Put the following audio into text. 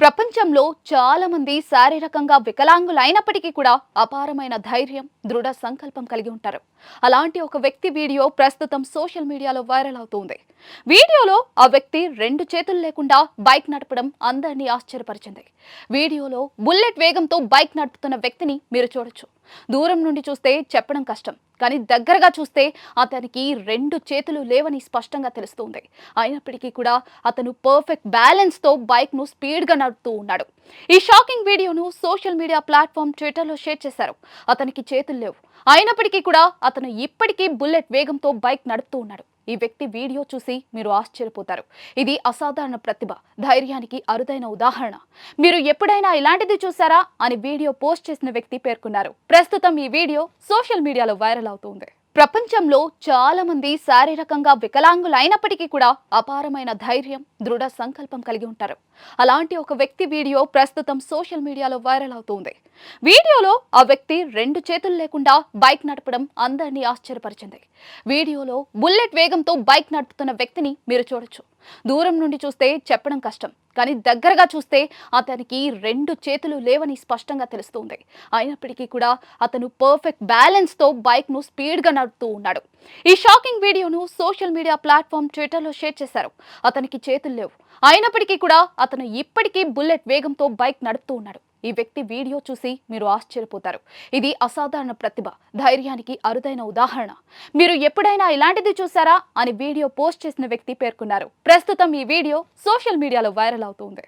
ప్రపంచంలో చాలా మంది శారీరకంగా వికలాంగులైనప్పటికీ కూడా అపారమైన ధైర్యం దృఢ సంకల్పం కలిగి ఉంటారు. అలాంటి ఒక వ్యక్తి వీడియో ప్రస్తుతం సోషల్ మీడియాలో వైరల్ అవుతుంది. వీడియోలో ఆ వ్యక్తి రెండు చేతులు లేకుండా బైక్ నడపడం అందరినీ ఆశ్చర్యపరిచింది. వీడియోలో బుల్లెట్ వేగంతో బైక్ నడుపుతున్న వ్యక్తిని మీరు చూడొచ్చు. దూరం నుండి చూస్తే చెప్పడం కష్టం కానీ దగ్గరగా చూస్తే అతనికి రెండు చేతులు లేవని స్పష్టంగా తెలుస్తుంది. అయినప్పటికీ కూడా అతను పర్ఫెక్ట్ బ్యాలెన్స్తో బైక్ను స్పీడ్గా నడుపుతూ ఉన్నాడు. ఈ షాకింగ్ వీడియోను సోషల్ మీడియా ప్లాట్ఫామ్ ట్విట్టర్లో షేర్ చేశారు. అతనికి చేతులు లేవు. అయినప్పటికీ కూడా అతను ఇప్పటికీ బుల్లెట్ వేగంతో బైక్ నడుపుతూ ఉన్నాడు. ఈ వ్యక్తి వీడియో చూసి మీరు ఆశ్చర్యపోతారు. ఇది అసాధారణ ప్రతిభ ధైర్యానికి అరుదైన ఉదాహరణ. మీరు ఎప్పుడైనా ఇలాంటిది చూసారా? అని వీడియో పోస్ట్ చేసిన వ్యక్తి పేర్కొన్నారు. ప్రస్తుతం ఈ వీడియో సోషల్ మీడియాలో వైరల్ అవుతుంది. ప్రపంచంలో చాలా మంది శారీరకంగా వికలాంగులైనప్పటికీ కూడా అపారమైన ధైర్యం దృఢ సంకల్పం కలిగి ఉంటారు. అలాంటి ఒక వ్యక్తి వీడియో ప్రస్తుతం సోషల్ మీడియాలో వైరల్ అవుతుంది. వీడియోలో ఆ వ్యక్తి రెండు చేతులు లేకుండా బైక్ నడపడం అందరినీ ఆశ్చర్యపరిచింది. వీడియోలో బుల్లెట్ వేగంతో బైక్ నడుపుతున్న వ్యక్తిని మీరు చూడొచ్చు. దూరం నుండి చూస్తే చెప్పడం కష్టం కానీ దగ్గరగా చూస్తే అతనికి రెండు చేతులు లేవని స్పష్టంగా తెలుస్తుంది. అయినప్పటికీ కూడా అతను పర్ఫెక్ట్ బ్యాలెన్స్తో బైక్ను స్పీడ్గా నడుపుతూ ఉన్నాడు. ఈ షాకింగ్ వీడియోను సోషల్ మీడియా ప్లాట్ఫామ్ ట్విట్టర్లో షేర్ చేశారు. అతనికి చేతులు లేవు. అయినప్పటికీ కూడా అతను ఇప్పటికీ బుల్లెట్ వేగంతో బైక్ నడుపుతూ ఉన్నాడు. ఈ వ్యక్తి వీడియో చూసి మీరు ఆశ్చర్యపోతారు. ఇది అసాధారణ ప్రతిభ ధైర్యానికి అరుదైన ఉదాహరణ. మీరు ఎప్పుడైనా ఇలాంటిది చూసారా? అని వీడియో పోస్ట్ చేసిన వ్యక్తి పేర్కొన్నారు. ప్రస్తుతం ఈ వీడియో సోషల్ మీడియాలో వైరల్ అవుతుంది